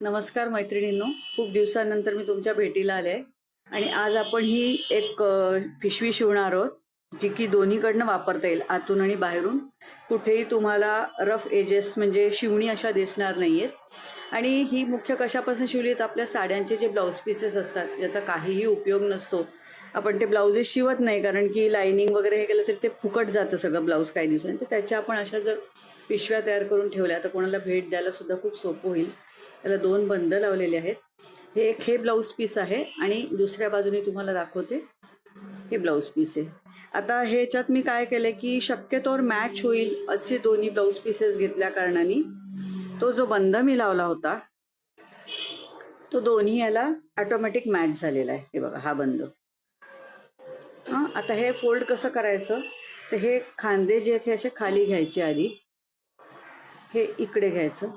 नमस्कार मैत्रिणींनो. खूप दिवसानंतर मी तुमच्या भेटीला आले आहे आणि आज आपण ही एक पिशवी शिवणार आहोत जी की दोन्हीकडनं वापरता येईल आतून आणि बाहेरून. कुठेही तुम्हाला रफ एजेस म्हणजे शिवणी अशा दिसणार नाही आहेत आणि ही मुख्य कशापासून शिवली आहेत? आपल्या साड्यांचे जे ब्लाऊज पीसेस असतात ज्याचा काहीही उपयोग नसतो. आपण ते ब्लाउजेस शिवत नाही कारण की लायनिंग वगैरे हे केलं तरी ते फुकट जातं सगळं ब्लाऊज काही दिवसांनी. तर त्याच्या आपण अशा जर पिशव्या तयार करून ठेवल्या. तर कोणाला भेट द्यायला सुद्धा खूप सोपं होईल. त्याला दोन बंद लावलेले आहेत. हे एक हे ब्लाऊज पीस आहे आणि दुसऱ्या बाजूने तुम्हाला दाखवते. हे ब्लाऊज पीस आहे. आता ह्याच्यात मी काय केलं की शक्यतोवर मॅच होईल असे दोन्ही ब्लाऊज पीसेस घेतल्या कारणाने तो जो बंद मी लावला होता तो दोन्ही याला ऑटोमॅटिक मॅच झालेला आहे. हे बघा हा बंद. हां आता हे फोल्ड कसं करायचं? तर हे खांदे जे आहेत हे असे खाली घ्यायचे आधी. हे इकडे घ्यायचं.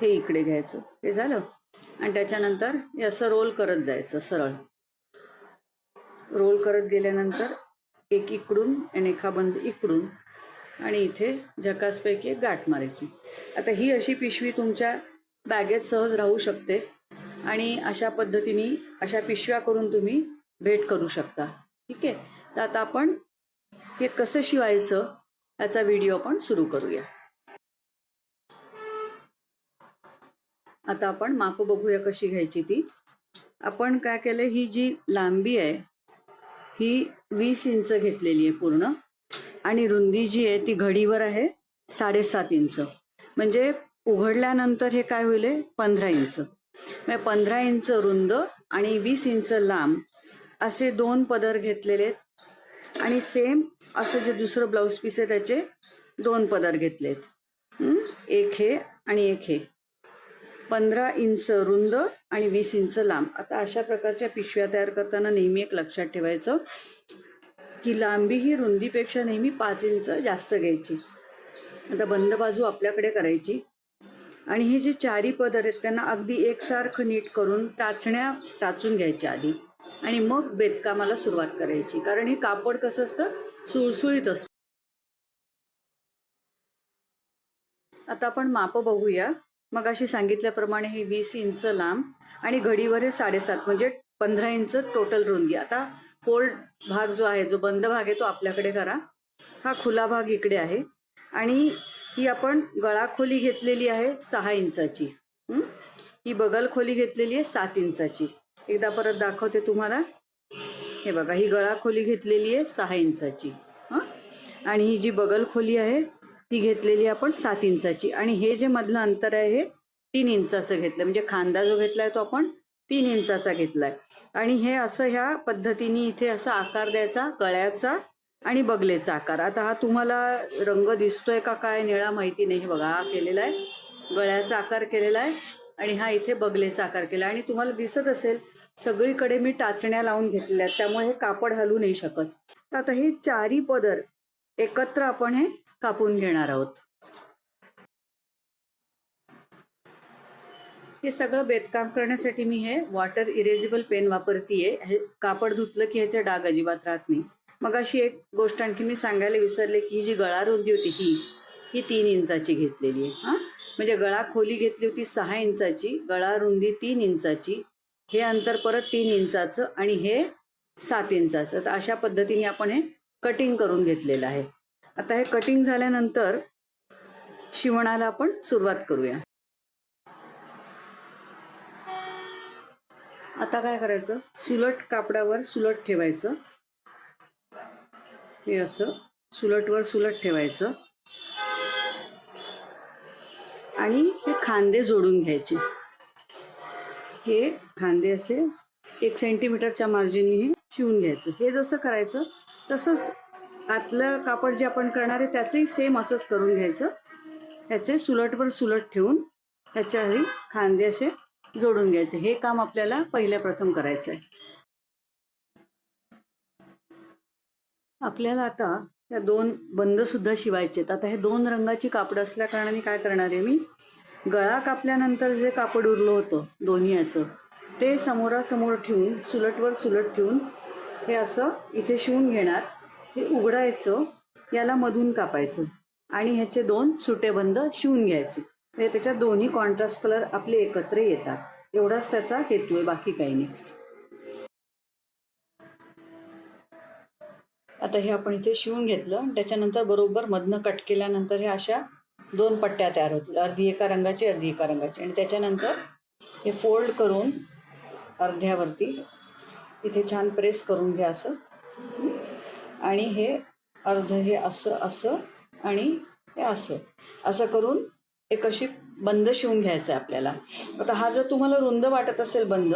हे इकडे घ्यायचं. हे झालं. आणि त्याच्यानंतर हे असं रोल करत जायचं सरळ. रोल करत गेल्यानंतर एक इकडून आणि एका बंद इकडून आणि इथे झकासपैकी एक गाठ मारायची. आता ही अशी पिशवी तुमच्या बॅगेत सहज राहू शकते आणि अशा पद्धतीने अशा पिशव्या करून तुम्ही भेट करू शकता. ठीक आहे? तर आता आपण हे कसं शिवायचं याचा व्हिडिओ आपण सुरू करूया. आता आपण माप बघूया कशी घ्यायची ती. आपण काय केलं ही जी लांबी आहे ही वीस इंच घेतलेली आहे पूर्ण. आणि रुंदी जी आहे ती घडीवर आहे साडेसात इंच. म्हणजे उघडल्यानंतर हे काय होईल पंधरा इंच. म्हणजे पंधरा इंच रुंद आणि वीस इंच लांब असे दोन पदर घेतलेले आहेत. आणि सेम असं जे दुसरं ब्लाऊज पीस आहे त्याचे दोन पदर घेतलेत. एक हे आणि एक हे. पंधरा इंच रुंद आणि वीस इंच लांब. आता अशा प्रकारच्या पिशव्या तयार करताना नेहमी एक लक्षात ठेवायचं की लांबी ही रुंदीपेक्षा नेहमी पाच इंच जास्त घ्यायची. आता बंद बाजू आपल्याकडे करायची. आणि हे जे चारी पदर आहेत त्यांना अगदी एकसारखं नीट करून टाचण्या टाचून घ्यायच्या आधी. आणि मग बेतकामाला सुरुवात करायची. कारण हे कापड कसं असतं? सुळसुळीत असतं. आता आपण माप बघूया. मग अशी सांगितल्याप्रमाणे हे वीस इंच लांब आणि घडीवर हे साडेसात म्हणजे पंधरा इंच टोटल रुंदी. आता फोल्ड भाग जो आहे जो बंद भाग आहे तो आपल्याकडे करा. हा खुला भाग इकडे आहे. आणि ही आपण गळा खोली घेतलेली आहे सहा इंचाची. ही? बगल खोली घेतलेली आहे सात इंचाची. एकदा परत दाखवते तुम्हाला. हे बघा ही गळा खोली घेतलेली आहे सहा इंचाची. हं? आणि ही जी बगल खोली आहे ती घेतलेली आहे आपण सात इंचाची. आणि हे जे मधलं अंतर आहे हे तीन इंचाचं घेतलं म्हणजे खांदा जो घेतलाय तो आपण तीन इंचाचा घेतलाय. आणि हे असं ह्या पद्धतीने इथे असा आकार द्यायचा गळ्याचा आणि बगलेचा आकार. आता हा तुम्हाला रंग दिसतोय का काय निळा माहिती नाही. हे बघा हा केलेला आहे. गळ्याचा आकार केलेला आहे. आणि हा इथे बगलेचा आकार केला आणि तुम्हाला दिसत असेल सगळीकडे मी टाचण्या लावून घेतलेल्या आहेत. त्यामुळे हे कापड हलू नाही शकत. तर आता हे चारी पदर एकत्र आपण हे कापून घेणार आहोत. हे सगळं बेतकाम करण्यासाठी मी हे वॉटर इरेझिबल पेन वापरतीये. हे कापड धुतलं की ह्याचे डाग अजिबात राहत नाही. मग अशी एक गोष्ट आणखी मी सांगायला विसरले की जी गळा रुंदी होती ही ही तीन इंचाची घेतलेली आहे. हां? म्हणजे गळा खोली घेतली होती सहा इंचाची गळा रुंदी तीन इंचाची हे अंतर परत तीन इंचाचं आणि हे सात इंचाचं. तर अशा पद्धतीने आपण हे कटिंग करून घेतलेलं आहे. आता हे कटिंग झाल्यानंतर शिवणाला आपण सुरुवात करूया. आता काय करायचं? सुलट कापडावर सुलट ठेवायचं. हे असं सुलटवर सुलट ठेवायचं. आणि हे खांदे जोडून घ्यायचे. हे खांदे असे एक सेंटीमीटरच्या मार्जिनने हे शिवून घ्यायचं. हे जसं करायचं तसंच आतलं कापड जे आपण करणार आहे त्याचंही सेम असंच करून घ्यायचं. ह्याचे सुलटवर सुलट ठेवून ह्याच्याही खांदे असे जोडून घ्यायचे. हे काम आपल्याला पहिल्या प्रथम करायचं आहे आपल्याला आता त्या दोन बंद सुद्धा शिवायचे आहेत. आता हे दोन रंगाची कापड असल्या कारणाने काय करणार आहे मी? गळा कापल्यानंतर जे कापड उरलं होतं दोन्ही याचं ते समोरासमोर ठेवून सुलटवर सुलट ठेवून हे असं इथे शिवून घेणार. हे उघडायचं याला मधून कापायचं आणि ह्याचे दोन सुटेबंद शिवून घ्यायचे. म्हणजे त्याच्यात दोन्ही कॉन्ट्रास्ट कलर आपले एकत्र येतात. एवढाच त्याचा हेतू आहे बाकी काही नाही. आता हे आपण इथे शिवून घेतलं. त्याच्यानंतर बरोबर मधनं कट केल्यानंतर हे अशा दोन पट्ट्या तयार होतील. अर्धी एका रंगाची अर्धी एका रंगाची. आणि त्याच्यानंतर हे फोल्ड करून अर्ध्यावरती इथे छान प्रेस करून घ्या असं. आणि हे अर्ध हे असं असं आणि हे असं. असं करून एक अशी बंद शिवून घ्यायचं आहे आपल्याला. आता हा जर तुम्हाला रुंद वाटत असेल बंद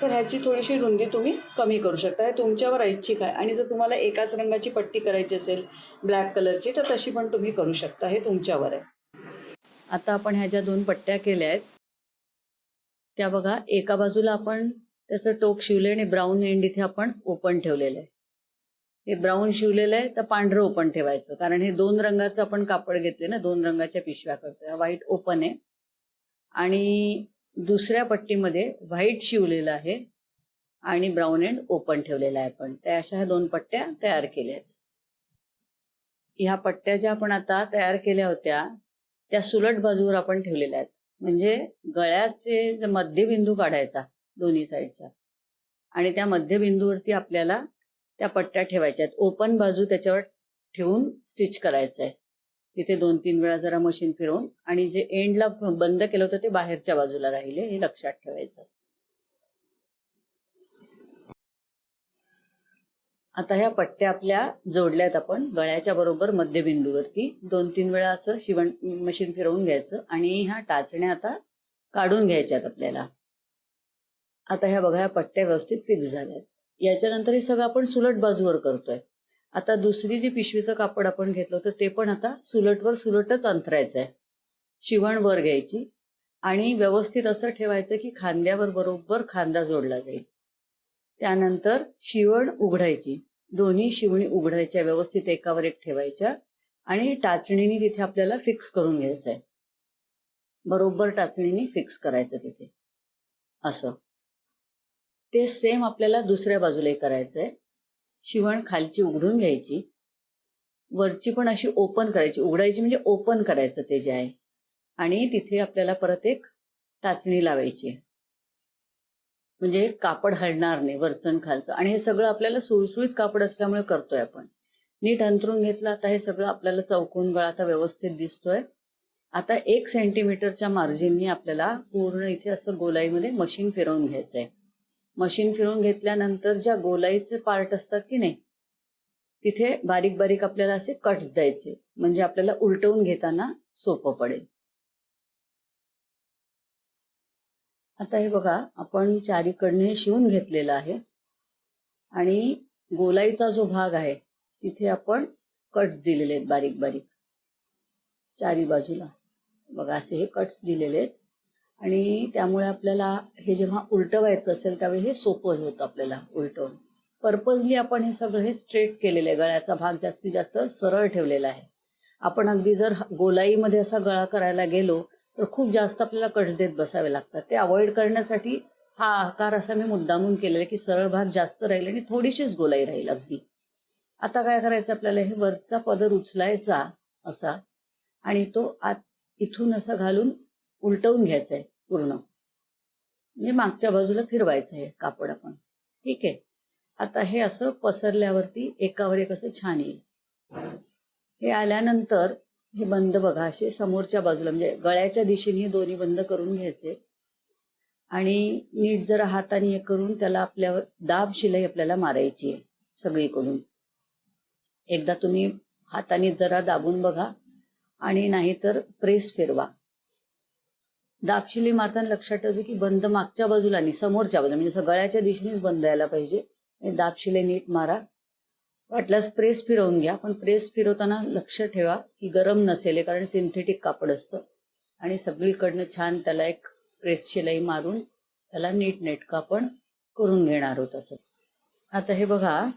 तर ह्याची थोडीशी रुंदी तुम्ही कमी करू शकता. हे तुमच्यावर ऐच्छिक आहे. आणि जर तुम्हाला एकाच रंगाची पट्टी करायची असेल ब्लॅक कलरची तर तशी पण तुम्ही करू शकता. हे तुमच्यावर आहे. आता आपण ह्या ज्या दोन पट्ट्या केल्या आहेत त्या बघा एका बाजूला आपण त्याचं टोक शिवले आणि ब्राऊन एंड इथे आपण ओपन ठेवलेलं आहे. हे ब्राऊन शिवलेलं आहे तर पांढरं ओपन ठेवायचं. कारण हे दोन रंगाचं आपण कापड घेतले ना दोन रंगाच्या पिशव्या करतोय. व्हाईट ओपन आहे. आणि दुसऱ्या पट्टीमध्ये व्हाईट शिवलेलं आहे आणि ब्राऊन एंड ओपन ठेवलेला आहे आपण. त्या अशा ह्या दोन पट्ट्या तयार केल्या आहेत. ह्या पट्ट्या ज्या आपण आता तयार केल्या होत्या त्या सुलट बाजूवर आपण ठेवलेल्या आहेत. म्हणजे गळ्याचे मध्यबिंदू काढायचा दोन्ही साईडचा आणि त्या मध्यबिंदूवरती आपल्याला त्या पट्ट्या ठेवायच्या आहेत. ओपन बाजू त्याच्यावर ठेवून स्टिच करायचं आहे तिथे दोन तीन वेळा जरा मशीन फिरवून आणि जे एंडला बंद केलं होतं ते बाहेरच्या बाजूला राहिले हे लक्षात ठेवायचं. आता ह्या पट्ट्या आपल्या जोडल्यात आपण. गळ्याच्या बरोबर मध्यबिंदूवरती दोन तीन वेळा असं शिवण मशीन फिरवून घ्यायचं आणि ह्या टाचण्या आता काढून घ्यायच्यात आपल्याला. आता ह्या बघा ह्या पट्ट्या व्यवस्थित फिक्स झाल्यात याच्यानंतर हे सगळं आपण सुलट बाजूवर करतोय. आता दुसरी जी पिशवीचं कापड आपण घेतलं होतं ते पण आता सुलटवर सुलटच अंतरायचं आहे शिवण वर घ्यायची आणि व्यवस्थित असं ठेवायचं की खांद्यावर बरोबर खांदा जोडला जाईल. त्यानंतर शिवण उघडायची. दोन्ही शिवणी उघडायच्या व्यवस्थित एकावर एक ठेवायच्या आणि टाचणीने तिथे आपल्याला फिक्स करून घ्यायचं आहे बरोबर टाचणीने फिक्स करायचं तिथे. असं. ते सेम आपल्याला दुसऱ्या बाजूलाही करायचं आहे शिवण खालची उघडून घ्यायची. वरची पण अशी ओपन करायची. उघडायची म्हणजे ओपन करायचं ते जे आहे. आणि तिथे आपल्याला परत एक टाचणी लावायची. म्हणजे कापड हलणार नाही वरचण खालचं. आणि हे सगळं आपल्याला सुळसुळीत कापड असल्यामुळे करतोय आपण. नीट अंतरून घेतलं आता हे सगळं आपल्याला चौकून गळा आता व्यवस्थित दिसतोय. आता एक सेंटीमीटरच्या मार्जिननी आपल्याला पूर्ण इथे असं गोलाईमध्ये मशीन फिरवून घ्यायचं आहे मशीन फिरून घेतल्यानंतर ज्या गोलाईचे पार्ट असतात की नाही तिथे बारीक बारीक आपल्याला असे कट्स द्यायचे. म्हणजे आपल्याला उलटवून घेताना सोपं पडेल. आता हे बघा आपण चारीकडने हे शिवून घेतलेलं आहे. आणि गोलाईचा जो भाग आहे तिथे आपण कट्स दिलेले आहेत बारीक बारीक. चारी बाजूला. बघा असे हे कट्स दिलेले आहेत. आणि त्यामुळे आपल्याला हे जेव्हा उलटवायचं असेल त्यावेळी हे सोपं होतं आपल्याला उलटवून. पर्पजली आपण हे सगळं हे स्ट्रेट केलेलं आहे. गळ्याचा भाग जास्तीत जास्त सरळ ठेवलेला आहे. आपण अगदी जर गोलाईमध्ये असा गळा करायला गेलो तर खूप जास्त आपल्याला कट्स देत बसावे लागतात. ते अवॉइड करण्यासाठी हा आकार असा मी मुद्दामून केलेला आहे की सरळ भाग जास्त राहील आणि थोडीशीच गोलाई राहील अगदी. आता काय करायचं आपल्याला? हे वरचा पदर उचलायचा असा आणि तो आत इथून असा घालून उलटवून घ्यायचं आहे पूर्ण. म्हणजे मागच्या बाजूला फिरवायचं आहे कापड आपण. ठीक आहे. आता हे असं पसरल्यावरती एकावर एक असं छान येईल. हे आल्यानंतर हे बंद बघा. असे समोरच्या बाजूला म्हणजे गळ्याच्या दिशेने हे दोन्ही बंद करून घ्यायचे. आणि नीट जरा हाताने हे करून त्याला आपल्यावर दाब शिलाई आपल्याला मारायची आहे सगळीकडून. एकदा तुम्ही हाताने जरा दाबून बघा आणि नाहीतर प्रेस फिरवा. दाबशिली मारताना लक्षात ठेवायचं की बंद मागच्या बाजूला आणि समोरच्या बाजूला म्हणजे गळ्याच्या दिशेनेच बंद यायला पाहिजे. आणि नीट मारा. वाटल्यास प्रेस फिरवून घ्या पण प्रेस फिरवताना लक्ष ठेवा की गरम नसेल कारण सिंथेटिक कापड असतं. आणि सगळीकडनं छान त्याला एक प्रेस शिलाई मारून त्याला नीट नेटकं आपण करून घेणार आहोत असं. आता हे बघा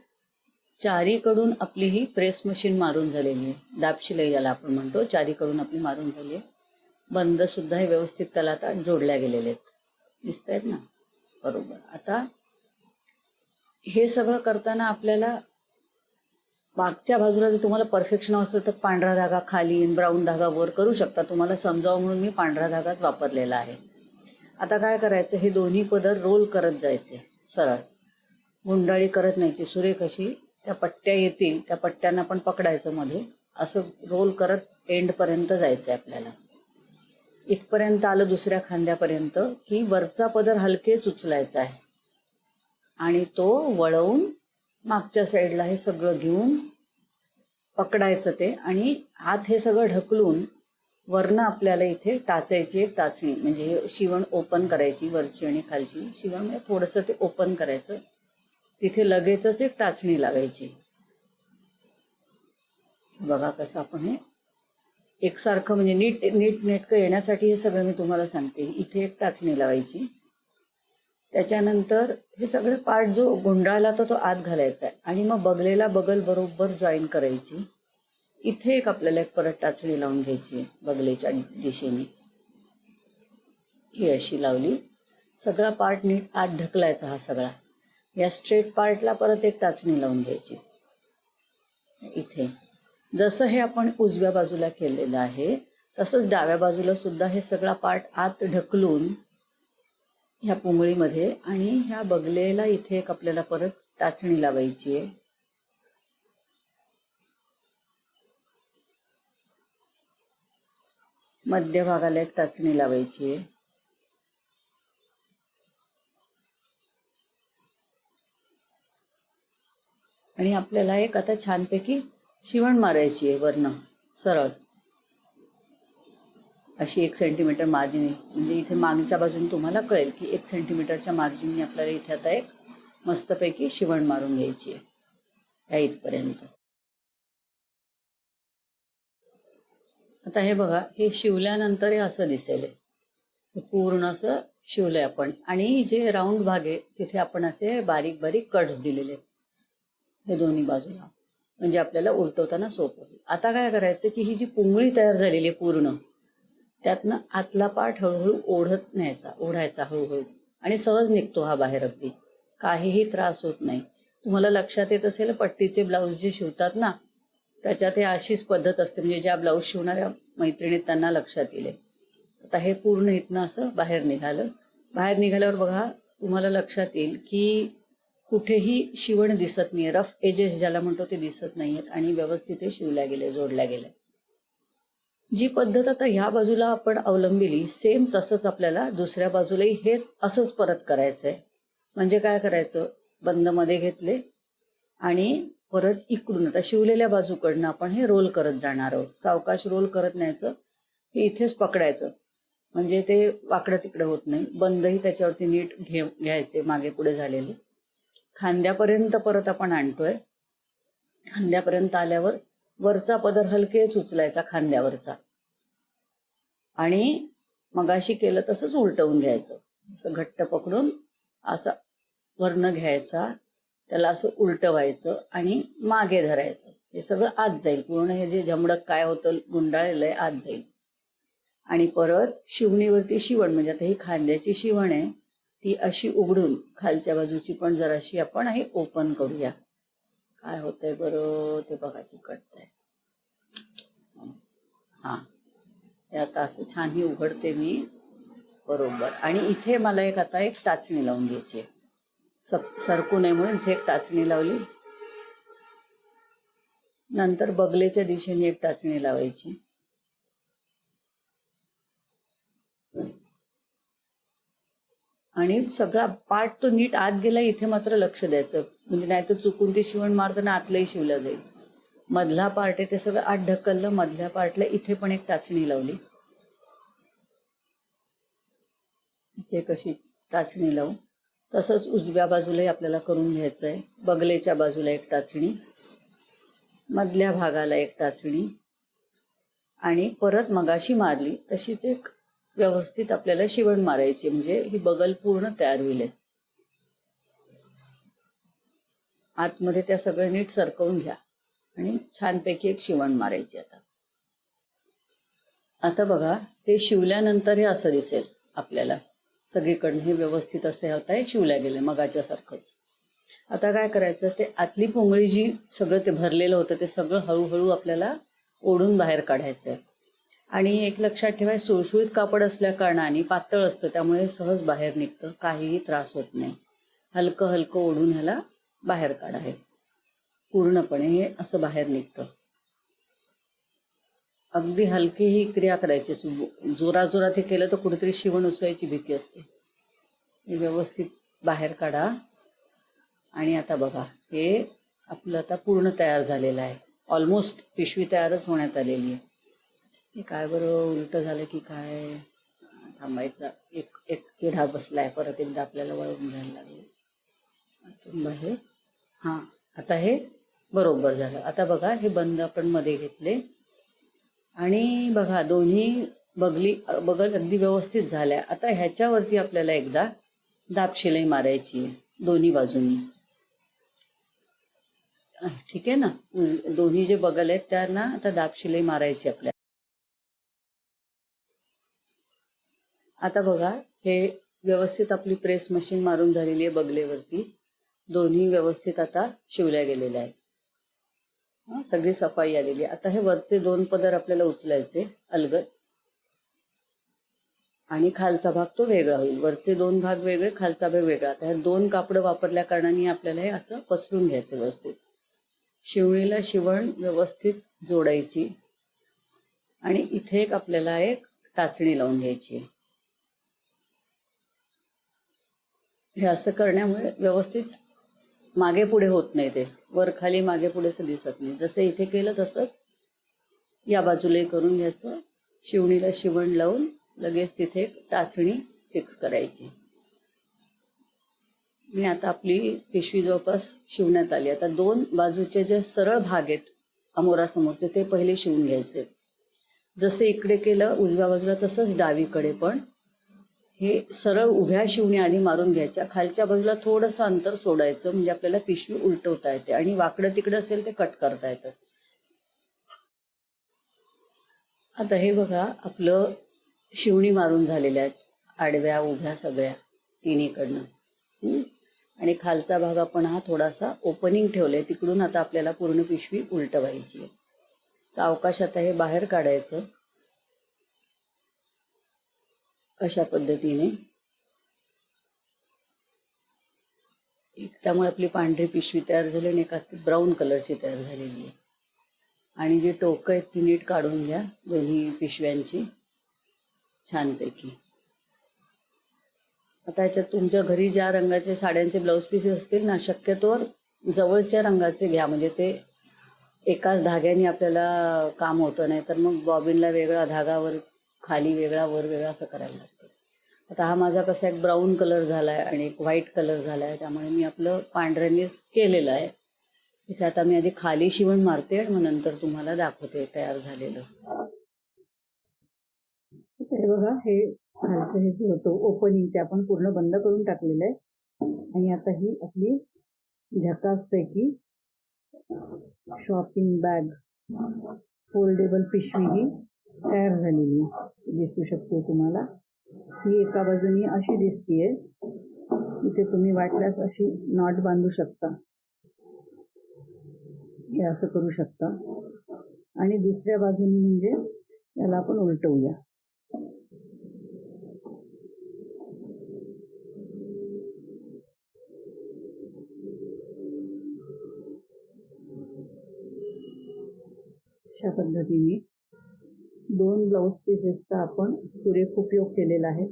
चारीकडून आपली ही प्रेस मशीन मारून झालेली आहे. दाब शिलाई ज्याला आपण म्हणतो चारीकडून आपली मारून झाली आहे. बंद सुद्धा हे व्यवस्थित त्याला आता जोडल्या गेलेले आहेत. दिसत आहेत ना? बरोबर. आता हे सगळं करताना आपल्याला मागच्या बाजूला जर तुम्हाला परफेक्शन असतं तर पांढरा धागा खाली ब्राऊन धागा वर करू शकता. तुम्हाला समजावं म्हणून मी पांढरा धागाच वापरलेला आहे. आता काय करायचं? हे दोन्ही पदर रोल करत जायचे. सरळ. गुंडाळी करत न्यायची सुरेख अशी त्या पट्ट्या येतील. त्या पट्ट्यांना पण पकडायचं मध्ये. असं रोल करत एंडपर्यंत जायचं आहे आपल्याला. इथपर्यंत आलं दुसऱ्या खांद्यापर्यंत की वरचा पदर हलकेच उचलायचा आहे. आणि तो वळवून मागच्या साईडला हे सगळं घेऊन पकडायचं ते आणि हात हे सगळं ढकलून वरनं आपल्याला इथे टाचायची एक टाचणी म्हणजे हे शिवण ओपन करायची वरची आणि खालची शिवण म्हणजे थोडंसं ते ओपन करायचं. तिथे लगेचच एक टाचणी लागायची. बघा कसं आपण हे एकसारखं म्हणजे नीट नीट नेटकं येण्यासाठी हे सगळं मी तुम्हाला सांगते. इथे एक टाचणी लावायची. त्याच्यानंतर हे सगळे पार्ट जो गुंडाळला तो तो आत घालायचा आहे. आणि मग बगलेला बगल बरोबर जॉईन करायची. इथे एक आपल्याला एक परत टाचणी लावून घ्यायची आहे बगलेच्या दिशेने. ही अशी लावली. सगळा पार्ट नीट आत ढकलायचा हा सगळा. या स्ट्रेट पार्टला परत एक टाचणी लावून घ्यायची. इथे. जसं हे आपण उजव्या बाजूला केलेलं आहे तसंच डाव्या बाजूला सुद्धा हे सगळा पार्ट आत ढकलून ह्या पुंगळीमध्ये आणि ह्या बगलेला इथे एक आपल्याला परत टाचणी लावायची आहे. मध्य भागाला एक टाचणी लावायची आहे. आणि आपल्याला एक आता छानपैकी शिवण मारायची आहे वरनं सरळ. अशी एक सेंटीमीटर मार्जिन म्हणजे इथे मागच्या बाजूने तुम्हाला कळेल की एक सेंटीमीटरच्या मार्जिनने आपल्याला इथे आता एक मस्तपैकी शिवण मारून घ्यायची आहे. या इथपर्यंत. आता हे बघा हे शिवल्यानंतर हे असं दिसेल. पूर्ण असं शिवलंय आपण. आणि जे राऊंड भाग आहे तिथे आपण असे बारीक बारीक कट्स दिलेले हे दोन्ही बाजूला. म्हणजे आपल्याला उलटवताना सोपं होईल. आता काय करायचं की ही जी पुंगळी तयार झालेली आहे पूर्ण त्यातनं आतला पाठ हळूहळू ओढत न्यायचा ओढायचा हळूहळू. आणि सहज निघतो हा बाहेर अगदी. काहीही त्रास होत नाही. तुम्हाला लक्षात येत असेल पट्टीचे ब्लाऊज जे शिवतात ना त्याच्यात हे अशीच पद्धत असते. म्हणजे ज्या ब्लाऊज शिवणाऱ्या मैत्रिणीत त्यांना लक्षात येईल. आता हे पूर्ण इथनं असं बाहेर निघालं. बाहेर निघाल्यावर बघा तुम्हाला लक्षात येईल की कुठेही शिवण दिसत नाही रफ एजेस ज्याला म्हणतो ते दिसत नाहीयेत आणि व्यवस्थित ते शिवल्या गेले जोडल्या गेले. जी पद्धत आता ह्या बाजूला आपण अवलंबिली सेम तसंच आपल्याला दुसऱ्या बाजूलाही हेच असंच परत करायचंय. म्हणजे काय करायचं? बंदमध्ये घेतले आणि परत इकडून आता शिवलेल्या बाजूकडनं आपण हे रोल करत जाणार आहोत. सावकाश रोल करत न्यायचं. हे इथेच पकडायचं. म्हणजे ते वाकडं तिकडं होत नाही. बंदही त्याच्यावरती नीट घे घ्यायचे मागे पुढे झालेले. खांद्यापर्यंत परत आपण आणतोय. खांद्यापर्यंत आल्यावर वरचा पदर हलकेच उचलायचा खांद्यावरचा. आणि मगाशी केलं तसंच उलटवून घ्यायचं. असं घट्ट पकडून असं वर्ण घ्यायचा. त्याला असं उलटवायचं आणि मागे धरायचं. हे सगळं आत जाईल. पूर्ण हे जे झमडक काय होतं गुंडाळलेलं आहे आत जाईल. आणि परत शिवणीवरती शिवण. म्हणजे आता ही खांद्याची शिवण आहे. ती अशी उघडून खालच्या बाजूची पण जराशी आपण हे ओपन करूया. काय होतंय बरं? ते बघा चिकटतंय. हा. हे आता असं छान ही उघडते मी. बरोबर. आणि इथे मला एक आता एक टाचणी लावून घ्यायची आहे. सक सरकू नये म्हणून इथे एक टाचणी लावली. नंतर बगलेच्या दिशेने एक टाचणी लावायची. आणि सगळा पार्ट तो नीट आत गेला इथे मात्र लक्ष द्यायचं. म्हणजे नाही तर चुकून ते शिवण मारताना आतलंही शिवलं जाईल. मधला पार्ट आहे ते सगळं आत ढकललं मधल्या पार्टला इथे पण एक टाचणी लावली. इथे कशी टाचणी लावू? तसंच उजव्या बाजूलाही आपल्याला करून घ्यायचं आहे. बगलेच्या बाजूला एक टाचणी मधल्या भागाला एक टाचणी आणि परत मगाशी मारली तशीच एक व्यवस्थित आपल्याला शिवण मारायची म्हणजे ही बगल पूर्ण तयार होईल. आतमध्ये त्या सगळं नीट सरकवून घ्या आणि छानपैकी एक शिवण मारायची आता. आता बघा हे शिवल्यानंतर हे असं दिसेल आपल्याला. सगळीकडनं हे व्यवस्थित असे होत आहे शिवल्या गेले मगाच्या सारखंच. आता काय करायचं ते आतली पोंगळी जी सगळं ते भरलेलं होतं ते सगळं हळूहळू आपल्याला ओढून बाहेर काढायचं आहे आणि एक लक्षात ठेवाय सुळसुळीत कापड असल्या कारणाने पातळ असतं त्यामुळे सहज बाहेर निघतं काहीही त्रास होत नाही. हलकं हलकं ओढून ह्याला बाहेर काढा हे. पूर्णपणे हे असं बाहेर निघतं. अगदी हलकी ही क्रिया करायची जोरा जोरात हे केलं तर कुठेतरी शिवण उसवायची भीती असते. हे व्यवस्थित बाहेर काढा. आणि आता बघा हे आपलं आता पूर्ण तयार झालेलं आहे. ऑलमोस्ट पिशवी तयारच होण्यात आलेली आहे. हे काय बरं उलट झालं की काय? थांबायचा. एक एक किडा बसलाय परत एकदा आपल्याला वळून घ्यायला लागले. आतून बाहेर हां आता हे बरोबर झालं. आता बघा हे बंद आपण मध्ये घेतले. आणि बघा दोन्ही बगली बगल अगदी व्यवस्थित झाल्या. आता ह्याच्यावरती आपल्याला एकदा दाब शिलाई मारायची दोन्ही बाजूनी. ठीक आहे ना? दोन्ही जे बगल आहेत त्यांना आता दाब शिलाई मारायची आपल्याला. आता बघा हे व्यवस्थित आपली प्रेस मशीन मारून झालेली आहे बगलेवरती. दोन्ही व्यवस्थित आता शिवल्या गेलेल्या आहेत. सगळी सफाई आलेली आहे. आता हे वरचे दोन पदर आपल्याला उचलायचे अलगद. आणि खालचा भाग तो वेगळा होईल. वरचे दोन भाग वेगळे खालचा भाग वेगळा. आता हे दोन कापड वापरल्या कारणाने आपल्याला हे असं पसरून घ्यायचं व्यवस्थित. शिवणीला शिवण व्यवस्थित जोडायची. आणि इथे एक आपल्याला एक टाचणी लावून घ्यायची आहे हे असं करण्यामुळे व्यवस्थित मागे पुढे होत नाही ते. वर खाली मागे पुढे असं दिसत नाही. जसं इथे केलं तसंच या बाजूलाही करून घ्यायचं. शिवणीला शिवण लावून लगेच तिथे एक टाचणी फिक्स करायची. आणि आता आपली पिशवी जवळपास शिवण्यात आली. आता दोन बाजूचे जे सरळ भाग आहेत अमोरासमोरचे ते पहिले शिवून घ्यायचे. जसे इकडे केलं उजव्या बाजूला तसंच डावीकडे पण हे सरळ उभ्या शिवणी आधी मारून घ्यायच्या. खालच्या बाजूला थोडंसं अंतर सोडायचं. म्हणजे आपल्याला पिशवी उलटवता येते. आणि वाकडं तिकडं असेल ते कट करता येतं. आता हे बघा आपलं शिवणी मारून झालेल्या आहेत. आडव्या उभ्या सगळ्या तिन्हीकडनं. आणि खालचा भाग आपण हा थोडासा ओपनिंग ठेवलाय. तिकडून आता आपल्याला पूर्ण पिशवी उलटवायची आहे. सावकाश आता हे बाहेर काढायचं. अशा पद्धतीने. एक त्यामुळे आपली पांढरी पिशवी तयार झाली आणि एका ब्राऊन कलरची तयार झालेली आहे. आणि जी टोकं आहेत ती नीट काढून घ्या दोन्ही पिशव्यांची. छानपैकी. आता याच्यात तुमच्या घरी ज्या रंगाचे साड्यांचे ब्लाऊज पीसेस असतील ना शक्यतोवर जवळच्या रंगाचे घ्या. म्हणजे ते एकाच धाग्याने आपल्याला काम होतं नाही तर मग बॉबिनला वेगळा धागावर खाली वेगळा वर वेगळा असं करायला लागतं. आता हा माझा कसा एक ब्राऊन कलर झालाय आणि एक व्हाईट कलर झालाय त्यामुळे मी आपलं पांढऱ्यानेच केलेलं आहे. इथे आता मी आधी खाली शिवण मारते आणि मग नंतर तुम्हाला दाखवते तयार झालेलं. हे बघा हे खालचं हे जे होतं ओपनिंग ते आपण पूर्ण बंद करून टाकलेलं आहे. आणि आता ही आपली झकासपैकी शॉपिंग बॅग फोल्डेबल पिशवी ही तयार झालेली दिसू शकते तुम्हाला. ही एका बाजूनी अशी दिसतीये. इथे तुम्ही वाटल्यास अशी नॉट बांधू शकता. हे असं करू शकता. आणि दुसऱ्या बाजूनी म्हणजे याला आपण उलटवूया. अशा पद्धतीने दोन ब्लाऊज पीसेसचा आपण सुरेख उपयोग केलेला आहे.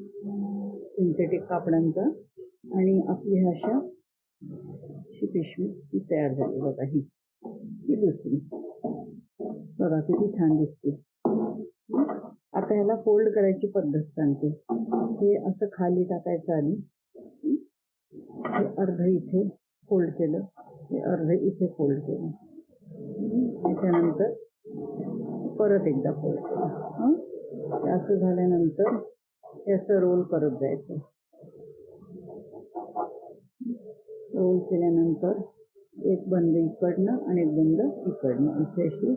सिंथेटिक कापडांचा. आणि आपली अशा पिशवी ही तयार झाली बघा ही. ही दुसरी. बघा किती छान दिसते. आता ह्याला फोल्ड करायची पद्धत सांगते. हे असं खाली टाकायचं आधी. हे अर्ध इथे फोल्ड केलं. हे अर्ध इथे फोल्ड केलं. त्याच्यानंतर परत एकदा फोल्ड असं झाल्यानंतर हे रोल करत जायचं. रोल केल्यानंतर एक बंद इकडनं आणि एक बंद इकडनं. इथे अशी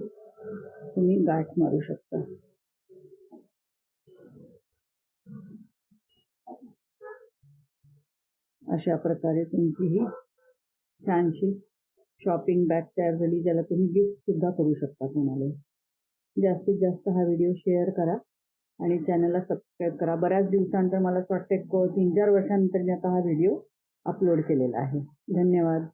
तुम्ही गाठ मारू शकता. अशा प्रकारे तुमची ही छानशी शॉपिंग बॅग तयार झाली ज्याला तुम्ही गिफ्ट सुद्धा करू शकता कोणाला जास्तीत जास्त हा व्हिडिओ शेअर करा आणि चॅनलला सबस्क्राईब करा. बऱ्याच दिवसानंतर मला असं वाटतं तीन चार वर्षानंतर मी आता हा व्हिडिओ अपलोड केलेला आहे. धन्यवाद.